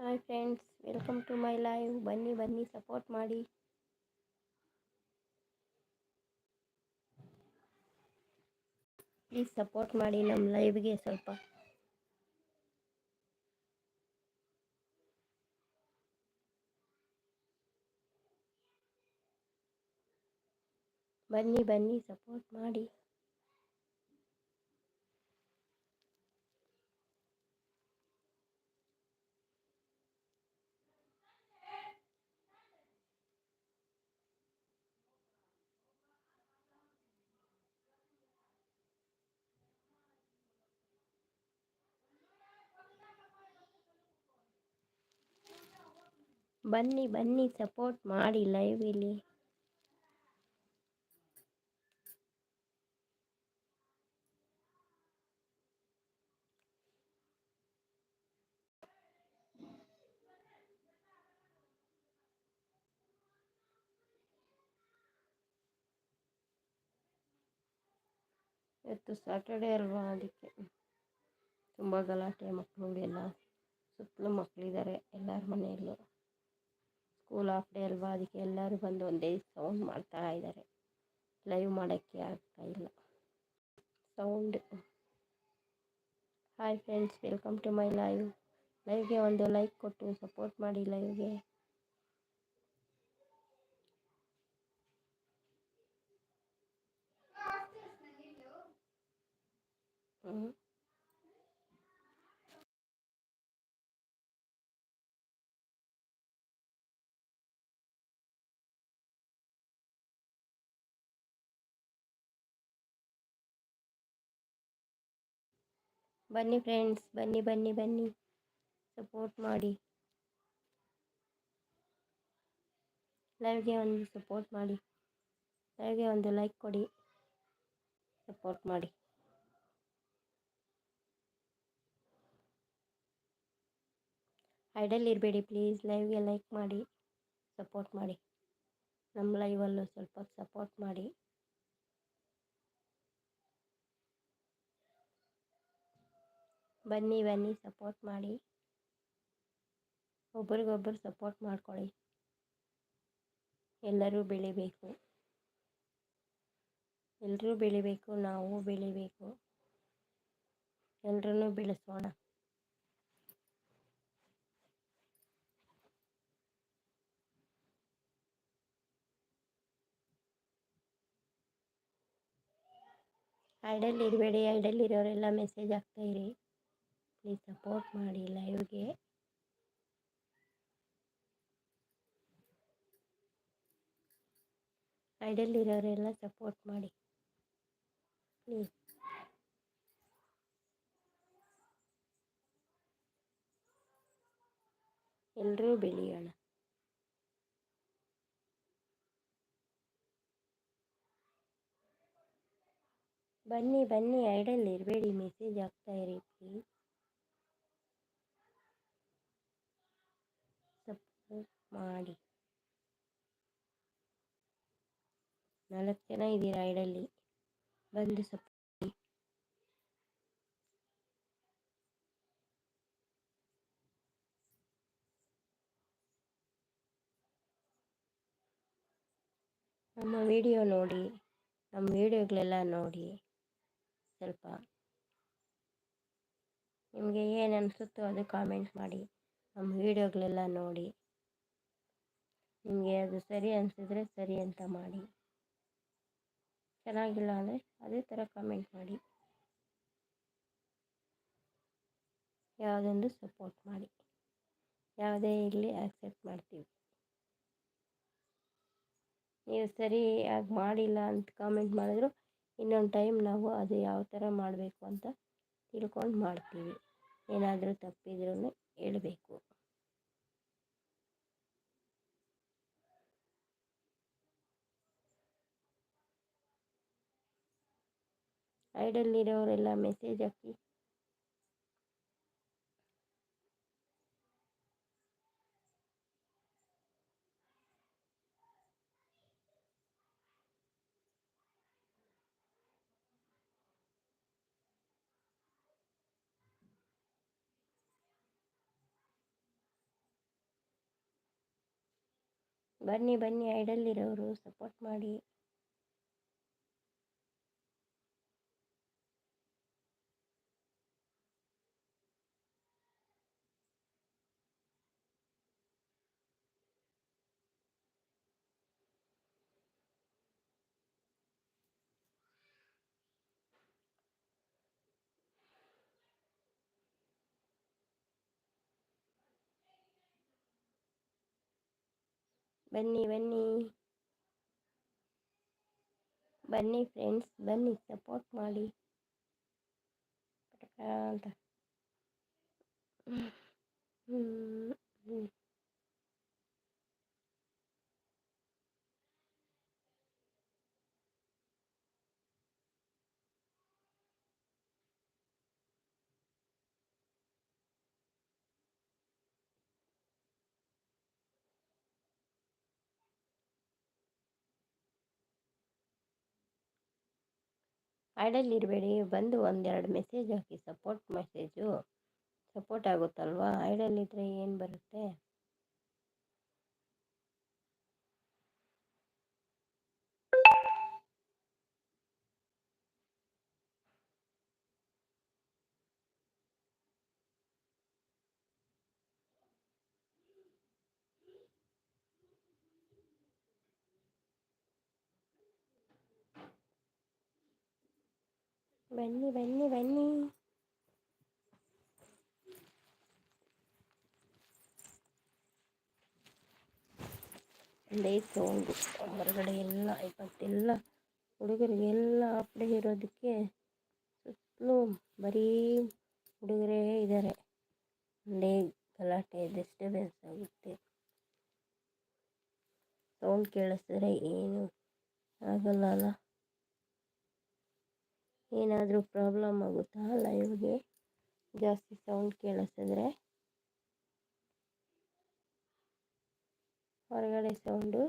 Hi friends welcome to my live ಬನ್ನಿ ಬನ್ನಿ support ಮಾಡಿ. ಪ್ಲೀಸ್ ಸಪೋರ್ಟ್ ಮಾಡಿ ನಮ್ಮ ಲೈವ್ಗೆ ಸ್ವಲ್ಪ. ಬನ್ನಿ ಬನ್ನಿ ಸಪೋರ್ಟ್ ಮಾಡಿ. ಬನ್ನಿ ಬನ್ನಿ ಸಪೋರ್ಟ್ ಮಾಡಿ ಲೈವ್ ಇಲ್ಲಿ. ಇವತ್ತು ಸ್ಯಾಟರ್ಡೇ ಅಲ್ವಾ ಅದಕ್ಕೆ. ತುಂಬ ಗಲಾಟೆ ಮಕ್ಕಳು ಎಲ್ಲ. ಸುತ್ತಲೂ ಮಕ್ಕಳಿದ್ದಾರೆ ಎಲ್ಲರ ಮನೆಯಲ್ಲೂ. ಸ್ಕೂಲ್ ಆಫ್ ಡೇ ಅಲ್ವಾ? ಅದಕ್ಕೆ ಎಲ್ಲರೂ ಬಂದು ಒಂದೇ ಸೌಂಡ್ ಮಾಡ್ತಾ ಇದ್ದಾರೆ ಲೈವ್ ಮಾಡೋಕ್ಕೆ ಆಗ್ತಾ ಇಲ್ಲ. Sound hi friends welcome to my live ಲೈವ್ಗೆ ಒಂದು ಲೈಕ್ ಕೊಟ್ಟು ಸಪೋರ್ಟ್ ಮಾಡಿ ಲೈವ್ಗೆ ಹ್ಞೂ ಬನ್ನಿ ಫ್ರೆಂಡ್ಸ್ ಬನ್ನಿ ಬನ್ನಿ ಬನ್ನಿ. ಸಪೋರ್ಟ್ ಮಾಡಿ. ಲೈವ್ಗೆ ಒಂದು ಸಪೋರ್ಟ್ ಮಾಡಿ. ಲೈವ್ಗೆ ಒಂದು ಲೈಕ್ ಕೊಡಿ. ಸಪೋರ್ಟ್ ಮಾಡಿ. ಐಡಲ್ ಇರಬೇಡಿ ಪ್ಲೀಸ್ ಲೈವ್ಗೆ ಲೈಕ್ ಮಾಡಿ. ಸಪೋರ್ಟ್ ಮಾಡಿ. ನಮ್ಮ ಲೈವಲ್ಲೂ ಸ್ವಲ್ಪ ಸಪೋರ್ಟ್ ಮಾಡಿ. ಬನ್ನಿ ಬನ್ನಿ ಸಪೋರ್ಟ್ ಮಾಡಿ. ಒಬ್ರಿಗೊಬ್ರು ಸಪೋರ್ಟ್ ಮಾಡ್ಕೊಳ್ಳಿ. ಎಲ್ಲರೂ ಬೆಳಿಬೇಕು. ಎಲ್ಲರೂ ಬೆಳಿಬೇಕು, ನಾವು ಬೆಳಿಬೇಕು. ಎಲ್ಲರೂ ಬೆಳೆಸೋಣ. ಐಡಲ್ ಇರಬೇಡಿ ಐಡಲ್ ಇರೋರೆಲ್ಲ ಮೆಸೇಜ್ ಹಾಕ್ತಾಯಿರಿ ಪ್ಲೀಸ್ ಸಪೋರ್ಟ್ ಮಾಡಿ ಲೈವ್ಗೆ ಐಡಲ್ ಇರೋರೆಲ್ಲ ಸಪೋರ್ಟ್ ಮಾಡಿ. ಪ್ಲೀಸ್ ಎಲ್ಲರೂ ಬೆಳೆಯೋಣ ಬನ್ನಿ ಬನ್ನಿ ಐಡಲ್ ಇರಬೇಡಿ ಮೆಸೇಜ್ ಆಗ್ತಾ ಪ್ಲೀಸ್ ಸಪೋರ್ಟ್ ಮಾಡಿ. ನಾಲ್ಕು ಜನ ಇದ್ದೀರ ಐಡಲ್ಲಿ ಬಂದು ಸಪ್ ನಮ್ಮ ವಿಡಿಯೋ ನೋಡಿ, ನಮ್ಮ ವಿಡಿಯೋಗಳೆಲ್ಲ ನೋಡಿ, ಸ್ವಲ್ಪ ನಿಮಗೆ ಏನು ಅನಿಸುತ್ತೋ ಅದು ಕಾಮೆಂಟ್ ಮಾಡಿ. ನಮ್ಮ ವಿಡಿಯೋಗಳೆಲ್ಲ ನೋಡಿ. ನಿಮಗೆ ಅದು ಸರಿ ಅನಿಸಿದ್ರೆ ಸರಿ ಅಂತ ಮಾಡಿ. ಚೆನ್ನಾಗಿಲ್ಲ ಅಂದರೆ ಅದೇ ಥರ ಕಮೆಂಟ್ ಮಾಡಿ. ಯಾವುದೊಂದು ಸಪೋರ್ಟ್ ಮಾಡಿ. ಯಾವುದೇ ಇರಲಿ ಆಕ್ಸೆಪ್ಟ್ ಮಾಡ್ತೀವಿ. ನೀವು ಸರಿಯಾಗಿ ಮಾಡಿಲ್ಲ ಅಂತ ಕಾಮೆಂಟ್ ಮಾಡಿದ್ರು ಇನ್ನೊಂದು ಟೈಮ್ ನಾವು ಅದು ಯಾವ ಥರ ಮಾಡಬೇಕು ಅಂತ ತಿಳ್ಕೊಂಡು ಮಾಡ್ತೀವಿ. ಏನಾದರೂ ತಪ್ಪಿದ್ರೂ ಹೇಳಬೇಕು. ಐಡಲ್ಲಿರೋರೆಲ್ಲ ಮೆಸೇಜ್ ಹಾಕಿ. ಬನ್ನಿ ಬನ್ನಿ ಐಡಲ್ಲಿರೋರು ಸಪೋರ್ಟ್ ಮಾಡಿ. ಬನ್ನಿ ಬನ್ನಿ. ಬನ್ನಿ ಫ್ರೆಂಡ್ಸ್ ಬನ್ನಿ ಸಪೋರ್ಟ್ ಮಾಡಿ. ಅಂತ. ಹ್ಞೂ ಆಡಲ್ಲಿ ಇರಬೇಡಿ ಬಂದು ಒಂದೆರಡು ಮೆಸೇಜ್ ಹಾಕಿ ಸಪೋರ್ಟ್ ಮೆಸೇಜು ಸಪೋರ್ಟ್ ಆಗುತ್ತಲ್ವಾ? ಐಡಲ್ಲಿದ್ದರೆ ಏನು ಬರುತ್ತೆ? ಬನ್ನಿ ಬನ್ನಿ ಬನ್ನಿ. ಅಲ್ಲೇ ಸೌಂಡು, ಹೊರಗಡೆ ಎಲ್ಲ ಇವತ್ತೆಲ್ಲ ಹುಡುಗರಿಗೆಲ್ಲ ಅಪ್ಡೆ ಇರೋದಕ್ಕೆ ಸುತ್ತಲೂ ಬರೀ ಹುಡುಗರೇ ಇದ್ದಾರೆ. ಅಲ್ಲೇ ಗಲಾಟೆ ಡಿಸ್ಟರ್ಬೆನ್ಸ್ ಆಗುತ್ತೆ. ಸೌಂಡ್ ಕೇಳಿಸಿದ್ರೆ ಏನು ಆಗಲ್ಲ ಅಲ್ಲ. ಏನಾದರೂ ಪ್ರಾಬ್ಲಮ್ ಆಗುತ್ತಾ? ಲೈವ್ಗೆ ಜಾಸ್ತಿ ಸೌಂಡ್ ಕೇಳಿಸಿದ್ರೆ ಹೊರಗಡೆ ಸೌಂಡು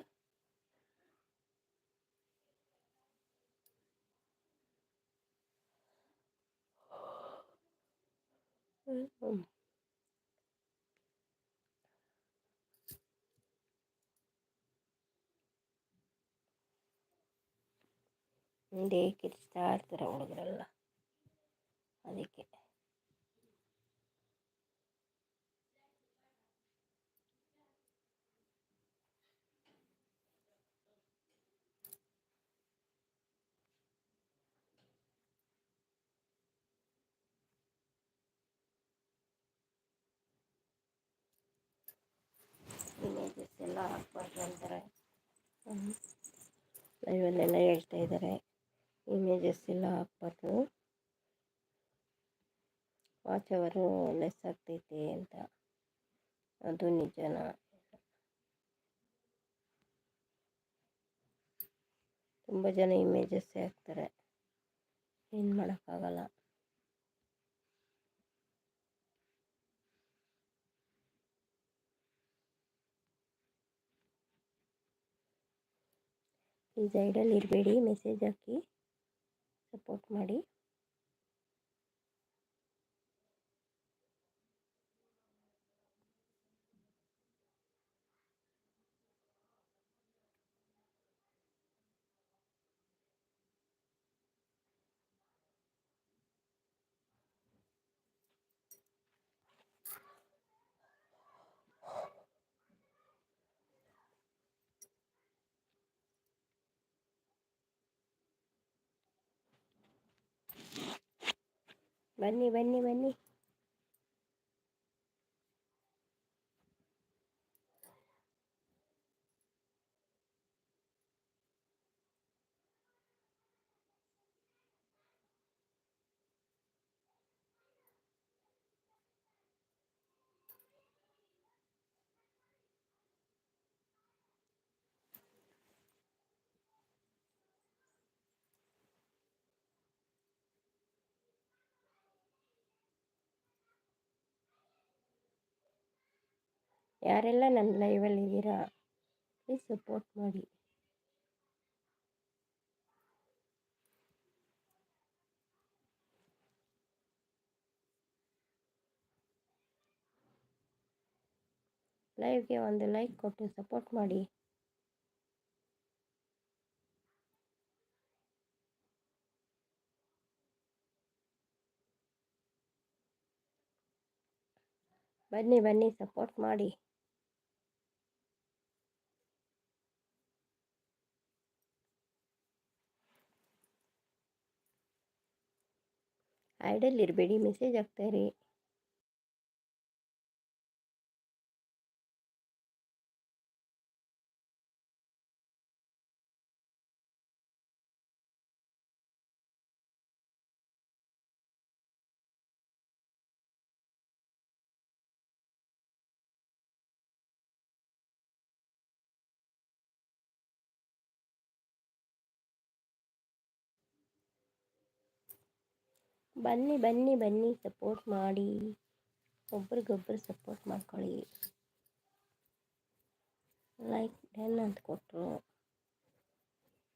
ಹಿಂದೆ ಕಿರಿಸ್ತಾ ಇರ್ತಾರೆ ಹುಡುಗರೆಲ್ಲ. ಅದಕ್ಕೆ. ಇಮೇಜಸ್ ಎಲ್ಲ ಹಾಕ್ಬಾರ್ದು ಅಂತಾರೆ. ಲೈವಲ್ಲೆಲ್ಲ ಹೇಳ್ತಾ ಇದ್ದಾರೆ. ಇಮೇಜಸ್ ಎಲ್ಲ ಹಾಕ್ಬಾರ್ದು. ವಾಚ್ ಅವರು ಲೆಸ್ ಆಗ್ತೈತೆ ಅಂತ. ಅದು ನಿಜನ. ತುಂಬ ಜನ ಇಮೇಜಸ್ಸೇ ಹಾಕ್ತಾರೆ. ಏನು ಮಾಡೋಕ್ಕಾಗಲ್ಲ. ಈ ಸೈಡಲ್ಲಿ ಇರಬೇಡಿ ಮೆಸೇಜ್ ಹಾಕಿ. ಸಪೋರ್ಟ್ ಮಾಡಿ. ಬನ್ನಿ ಬನ್ನಿ ಬನ್ನಿ ಯಾರೆಲ್ಲ ನನ್ನ ಲೈವಲ್ಲಿ ಇದ್ದೀರಾ ಪ್ಲೀಸ್ ಸಪೋರ್ಟ್ ಮಾಡಿ. ಲೈವ್ಗೆ ಒಂದು ಲೈಕ್ ಕೊಟ್ಟು ಸಪೋರ್ಟ್ ಮಾಡಿ. ಬನ್ನಿ ಬನ್ನಿ ಸಪೋರ್ಟ್ ಮಾಡಿ. ಐಡಲ್ ಇರಬೇಡಿ ಮೆಸೇಜ್ ಹಾಕ್ತಾಯಿರಿ ಬನ್ನಿ ಬನ್ನಿ ಬನ್ನಿ ಸಪೋರ್ಟ್ ಮಾಡಿ. ಒಬ್ರಿಗೊಬ್ರು ಸಪೋರ್ಟ್ ಮಾಡ್ಕೊಳ್ಳಿ. ಲೈಕ್ ಟೆನ್ ಅಂತ ಕೊಟ್ಟರು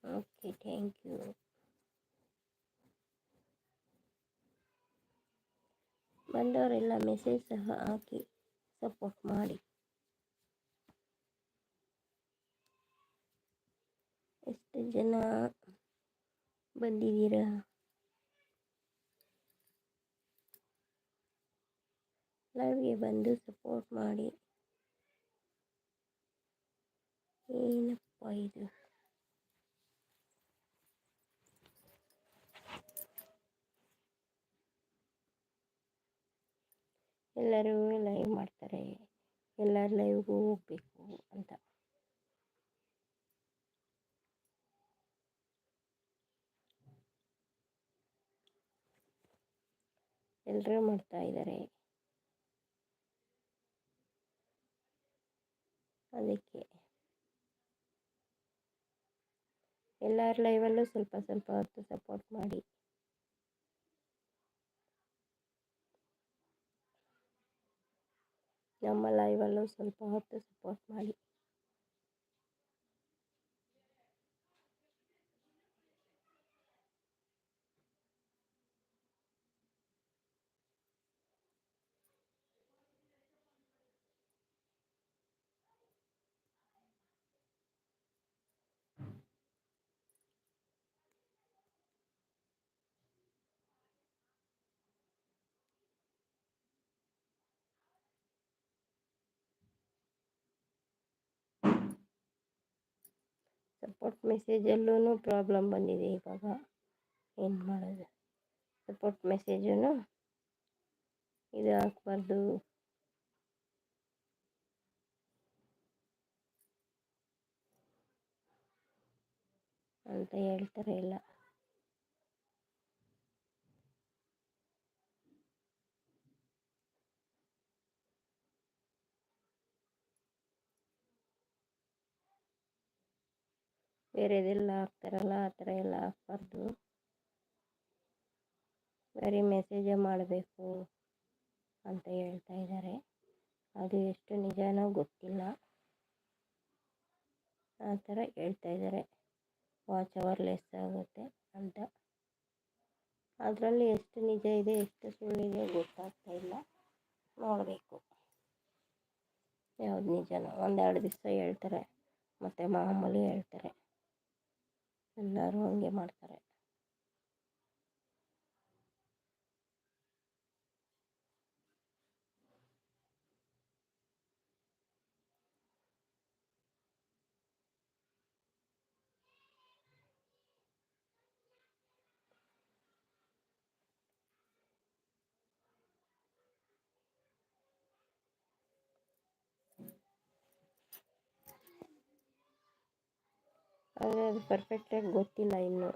ಓಕೆ ಥ್ಯಾಂಕ್ ಯು ಬಂದವರೆಲ್ಲ ಮೆಸೇಜ್ ಸಹ ಹಾಕಿ ಸಪೋರ್ಟ್ ಮಾಡಿ. ಎಷ್ಟು ಜನ ಬಂದಿದ್ದೀರಾ? ಲೈವ್ಗೆ ಬಂದು ಸಪೋರ್ಟ್ ಮಾಡಿ ಏನಪ್ಪ ಇದು ಎಲ್ಲರೂ ಲೈವ್ ಮಾಡ್ತಾರೆ ಎಲ್ಲರ ಲೈವ್ಗೂ ಹೋಗಬೇಕು ಅಂತ ಎಲ್ಲರೂ ಮಾಡ್ತಾ ಇದ್ದಾರೆ ಅದಕ್ಕೆ. ಎಲ್ಲರ ಲೈವಲ್ಲೂ ಸ್ವಲ್ಪ ಸ್ವಲ್ಪ ಹೊತ್ತು ಸಪೋರ್ಟ್ ಮಾಡಿ. ನಮ್ಮ ಲೈವಲ್ಲೂ ಸ್ವಲ್ಪ ಹೊತ್ತು ಸಪೋರ್ಟ್ ಮಾಡಿ. ಸಪೋರ್ಟ್ ಮೆಸೇಜಲ್ಲೂ ಪ್ರಾಬ್ಲಮ್ ಬಂದಿದೆ ಇವಾಗ. ಏನು ಮಾಡೋದು? ಸಪೋರ್ಟ್ ಮೆಸೇಜೂ ಇದು ಹಾಕ್ಬಾರ್ದು. ಅಂತ ಹೇಳ್ತಾರೆ ಎಲ್ಲ. ಬೇರೆದೆಲ್ಲ ಹಾಕ್ತಾರಲ್ಲ ಆ ಥರ ಎಲ್ಲ ಹಾಕ್ಬಾರ್ದು. ಬರೀ ಮೆಸೇಜೇ ಮಾಡಬೇಕು ಅಂತ ಹೇಳ್ತಾ ಇದ್ದಾರೆ. ಅದು ಎಷ್ಟು ನಿಜನೋ ಗೊತ್ತಿಲ್ಲ. ಆ ಥರ ಹೇಳ್ತಾ ಇದ್ದಾರೆ. ವಾಚ್ ಅವರ್ ಲೆಸ್ ಆಗುತ್ತೆ ಅಂತ. ಅದರಲ್ಲಿ ಎಷ್ಟು ನಿಜ ಇದೆ, ಎಷ್ಟು ಸುಳ್ಳಿದೆ ಗೊತ್ತಾಗ್ತಾ ಇಲ್ಲ. ನೋಡಬೇಕು. ಯಾವ್ದು ನಿಜನೋ. ಒಂದೆರಡು ದಿವಸ ಹೇಳ್ತಾರೆ. ಮತ್ತು ಮಾಮೂಲಿ ಹೇಳ್ತಾರೆ. ಎಲ್ಲರೂ ಹಂಗೆ ಮಾಡ್ತಾರೆ. ಆದರೆ ಅದು ಪರ್ಫೆಕ್ಟಾಗಿ ಗೊತ್ತಿಲ್ಲ ಇನ್ನು.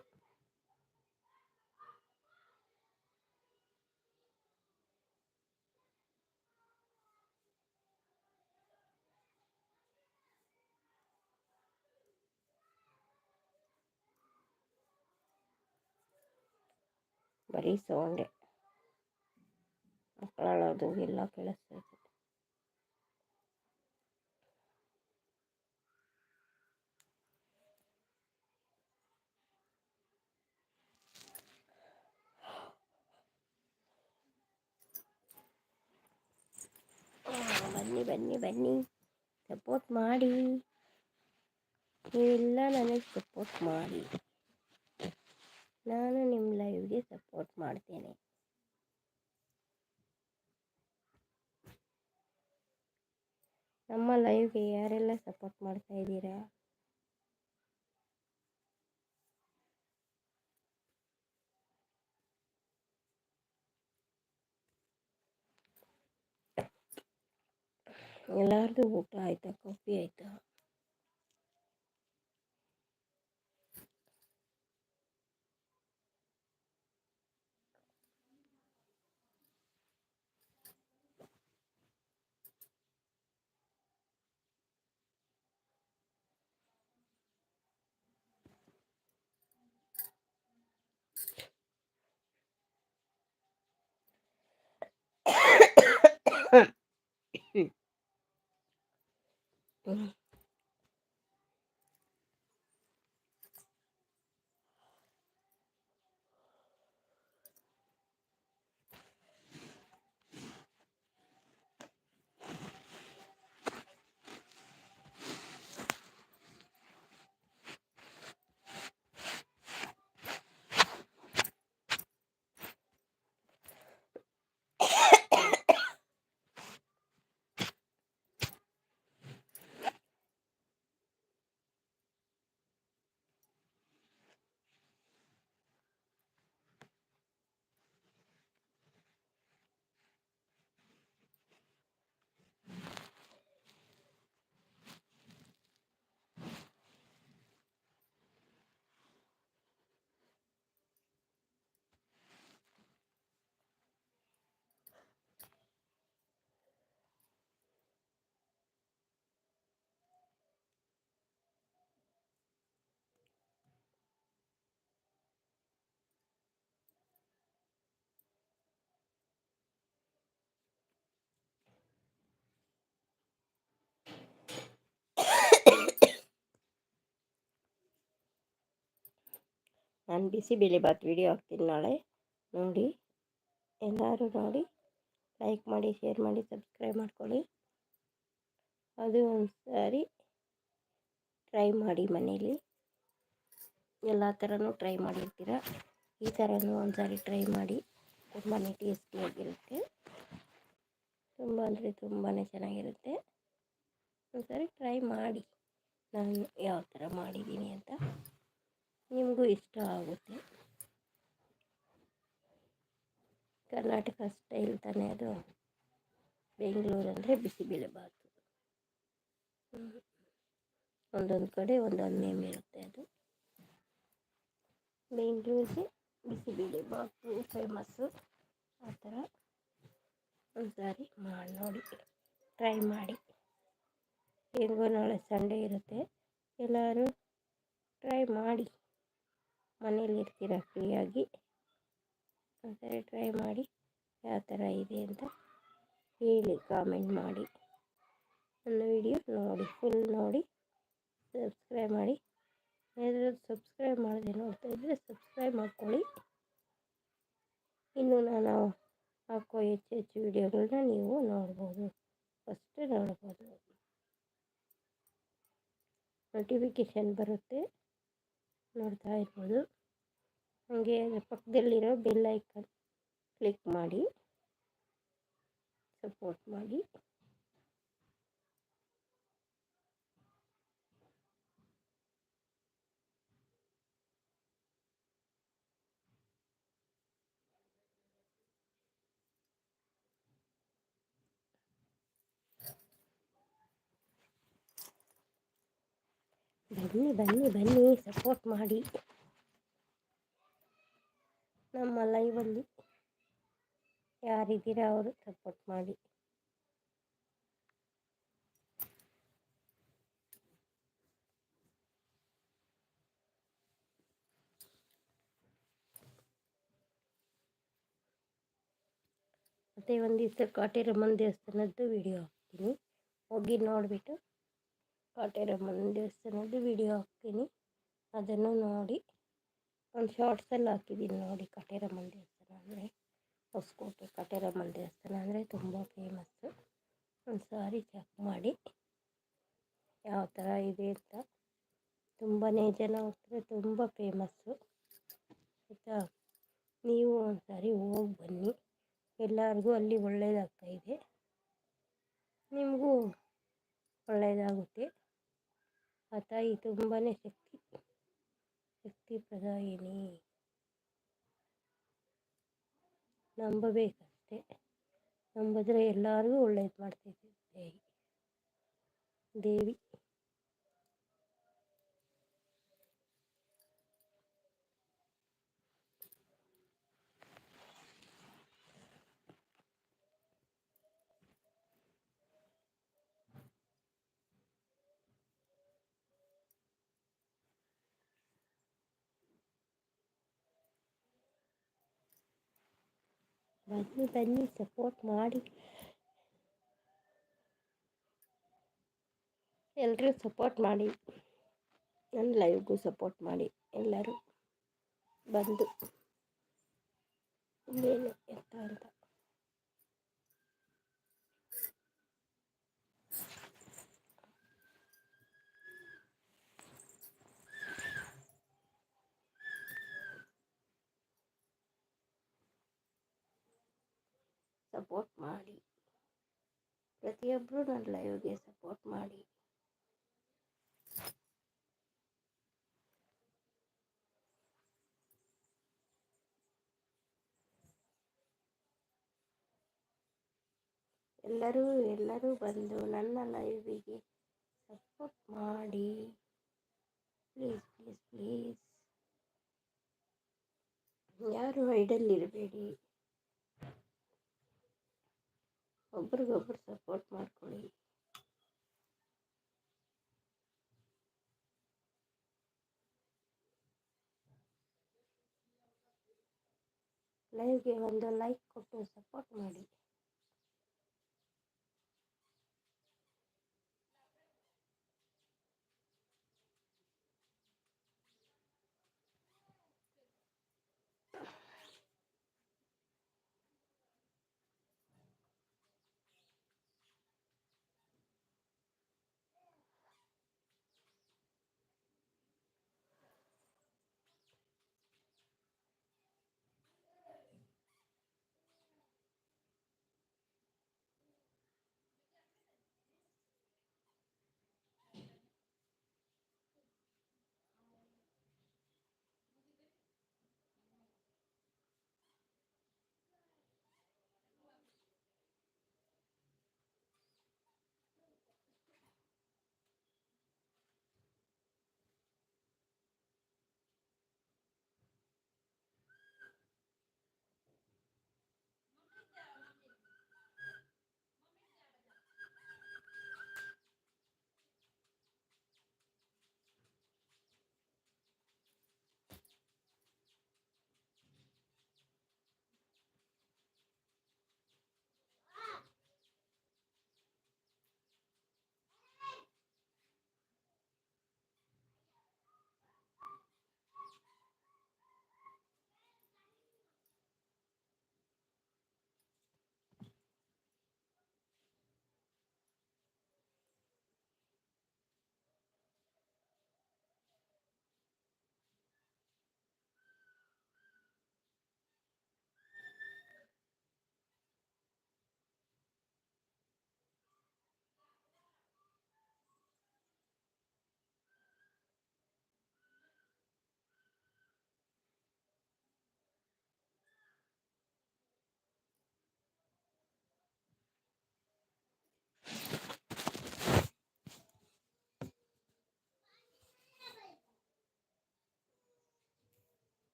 ಬರೀ ಸೌಂಡೆ ಮಕ್ಕಳೋದು ಎಲ್ಲ ಕೇಳಿಸ್ತೈತೆ ಬನ್ನಿ ಬನ್ನಿ ಬನ್ನಿ. ಸಪೋರ್ಟ್ ಮಾಡಿ. ನೀವೆಲ್ಲ ನನಗೆ ಸಪೋರ್ಟ್ ಮಾಡಿ. ನಾನು ನಿಮ್ಮ ಲೈವ್ಗೆ ಸಪೋರ್ಟ್ ಮಾಡ್ತೇನೆ. ನಮ್ಮ ಲೈವ್ಗೆ ಯಾರೆಲ್ಲ ಸಪೋರ್ಟ್ ಮಾಡ್ತಾ ಇದ್ದೀರಾ? ಎಲ್ಲರದು ಊಟ ಆಯಿತಾ ಕಾಫಿ ಆಯಿತಾ ನಾನು ಬಿಸಿಬೇಳೆಬಾತ್ ವಿಡಿಯೋ ಹಾಕ್ತೀನಿ ನಾಳೆ. ನೋಡಿ, ಎಲ್ಲರೂ ನೋಡಿ ಲೈಕ್ ಮಾಡಿ ಶೇರ್ ಮಾಡಿ ಸಬ್ಸ್ಕ್ರೈಬ್ ಮಾಡ್ಕೊಳ್ಳಿ. ಅದು ಒಂದು ಸಾರಿ ಟ್ರೈ ಮಾಡಿ ಮನೇಲಿ. ಎಲ್ಲ ಥರನೂ ಟ್ರೈ ಮಾಡಿರ್ತೀರ. ಈ ಥರನೂ ಒಂದು ಸಾರಿ ಟ್ರೈ ಮಾಡಿ ತುಂಬಾ ಟೇಸ್ಟಿಯಾಗಿರುತ್ತೆ ತುಂಬ ಅಂದರೆ ತುಂಬಾ ಚೆನ್ನಾಗಿರುತ್ತೆ. ಒಂದು ಸಾರಿ ಟ್ರೈ ಮಾಡಿ. ನಾನು ಯಾವ ಥರ ಮಾಡಿದ್ದೀನಿ ಅಂತ. ನಿಮಗೂ ಇಷ್ಟ ಆಗುತ್ತೆ. ಕರ್ನಾಟಕ ಸ್ಟೈಲ್ ತಾನೇ ಅದು. ಬೆಂಗಳೂರು ಅಂದರೆ ಬಿಸಿಬೇಳೆಬಾತು ಒಂದೊಂದು ಕಡೆ ಒಂದೊಂದು ನೇಮ್ ಇರುತ್ತೆ ಅದು. ಬೆಂಗಳೂರಿಗೆ ಬಿಸಿಬೇಳೆಬಾತು ಫೇಮಸ್ಸು ಆ ಥರ ಒಂದು ಸಾರಿ ಮಾಡಿ ನೋಡಿ. ಟ್ರೈ ಮಾಡಿ. ಹೆಂಗೋ ನಾಳೆ ಸಂಡೇ ಇರುತ್ತೆ. ಎಲ್ಲರೂ ಟ್ರೈ ಮಾಡಿ. ಮನೇಲಿ ಇರ್ತೀರ ಫ್ರೀಯಾಗಿ? ಒಂದ್ಸರಿ ಟ್ರೈ ಮಾಡಿ, ಯಾವ ಥರ ಇದೆ ಅಂತ ಹೇಳಿ ಕಾಮೆಂಟ್ ಮಾಡಿ. ನನ್ನ ವಿಡಿಯೋ ನೋಡಿ ಫುಲ್ ನೋಡಿ ಸಬ್ಸ್ಕ್ರೈಬ್ ಮಾಡಿ. ಏನಾದರೂ ಸಬ್ಸ್ಕ್ರೈಬ್ ಮಾಡಿದೆ ನೋಡ್ತಾ ಇದ್ದರೆ ಸಬ್ಸ್ಕ್ರೈಬ್ ಮಾಡ್ಕೊಳ್ಳಿ. ಇನ್ನು ನಾನು ಹಾಕೋ ಹೆಚ್ಚು ಹೆಚ್ಚು ವಿಡಿಯೋಗಳನ್ನ ನೀವು ನೋಡ್ಬೋದು. ಫಸ್ಟ್ ನೋಡ್ಬೋದು. ನೋಟಿಫಿಕೇಷನ್ ಬರುತ್ತೆ. ನೋಡ್ತಾ ಇರ್ಬೋದು. ಹಾಗೆ ಅದರ ಪಕ್ಕದಲ್ಲಿರೋ ಬೆಲ್ ಐಕನ್ ಕ್ಲಿಕ್ ಮಾಡಿ ಸಪೋರ್ಟ್ ಮಾಡಿ. ಬನ್ನಿ ಬನ್ನಿ ಬನ್ನಿ ಸಪೋರ್ಟ್ ಮಾಡಿ. ನಮ್ಮ ಲೈವಲ್ಲಿ ಯಾರಿದ್ದೀರಾ ಅವರು ಸಪೋರ್ಟ್ ಮಾಡಿ. ಮತ್ತೆ ಒಂದು ದಿವಸ ದೇವಸ್ಥಾನದ್ದು ವಿಡಿಯೋ ಹಾಕ್ತೀನಿ. ಹೋಗಿ ನೋಡಿಬಿಟ್ಟು ಕಾಟೇರಮ್ಮನ ದೇವಸ್ಥಾನದ್ದು ವಿಡಿಯೋ ಹಾಕ್ತೀನಿ. ಅದನ್ನು ನೋಡಿ, ಒಂದು ಶಾರ್ಟ್ಸಲ್ಲಿ ಹಾಕಿದ್ದೀನಿ ನೋಡಿ ಕಾಟೇರಮ್ಮನ ದೇವಸ್ಥಾನ ಅಂದರೆ. ಹೊಸಕೋಟೆ ಕಾಟೇರಮ್ಮನ ದೇವಸ್ಥಾನ ಅಂದರೆ ತುಂಬ ಫೇಮಸ್ಸು ಒಂದು ಸಾರಿ ಚೆಕ್ ಮಾಡಿ ಯಾವ ಥರ ಇದೆ ಅಂತ. ತುಂಬಾ ಜನ ಹೋಗ್ತಾರೆ, ತುಂಬ ಫೇಮಸ್ಸು ಆಯಿತಾ? ನೀವು ಒಂದು ಸಾರಿ ಹೋಗಿ ಬನ್ನಿ. ಎಲ್ಲರಿಗೂ ಅಲ್ಲಿ ಒಳ್ಳೆಯದಾಗ್ತಾಯಿದೆ ನಿಮಗೂ ಒಳ್ಳೆಯದಾಗುತ್ತೆ ಆ ತಾಯಿ ತುಂಬಾ ಶಕ್ತಿ ಶಕ್ತಿ ಪ್ರದಾಯಿನಿ ನಂಬಬೇಕಷ್ಟೆ. ನಂಬಿದ್ರೆ ಎಲ್ಲರಿಗೂ ಒಳ್ಳೇದು ಮಾಡ್ತಿದ್ದೆ. ದೇವಿ ದೇವಿ. ಬನ್ನಿ ಬನ್ನಿ ಸಪೋರ್ಟ್ ಮಾಡಿ. ಎಲ್ಲರೂ ಸಪೋರ್ಟ್ ಮಾಡಿ. ನನ್ನ ಲೈವ್ಗೂ ಸಪೋರ್ಟ್ ಮಾಡಿ, ಎಲ್ಲರೂ ಬಂದು. ಇನ್ನೇನು ಎಂತ ಅಂತ ಸಪೋರ್ಟ್ ಮಾಡಿ ಪ್ರತಿಯೊಬ್ಬರು ನನ್ನ ಲೈವ್ಗೆ ಸಪೋರ್ಟ್ ಮಾಡಿ. ಎಲ್ಲರೂ ಎಲ್ಲರೂ ಬಂದು ನನ್ನ ಲೈವಿಗೆ ಸಪೋರ್ಟ್ ಮಾಡಿ. ಪ್ಲೀಸ್ ಪ್ಲೀಸ್ ಪ್ಲೀಸ್ ಯಾರು ಐಡಲ್ ಇರಬೇಡಿ ಒಬ್ರಿಗೊಬ್ರು ಸಪೋರ್ಟ್ ಮಾಡ್ಕೊಳ್ಳಿ. ಲೈವ್ಗೆ ಒಂದು ಲೈಕ್ ಕೊಟ್ಟು ಸಪೋರ್ಟ್ ಮಾಡಿ.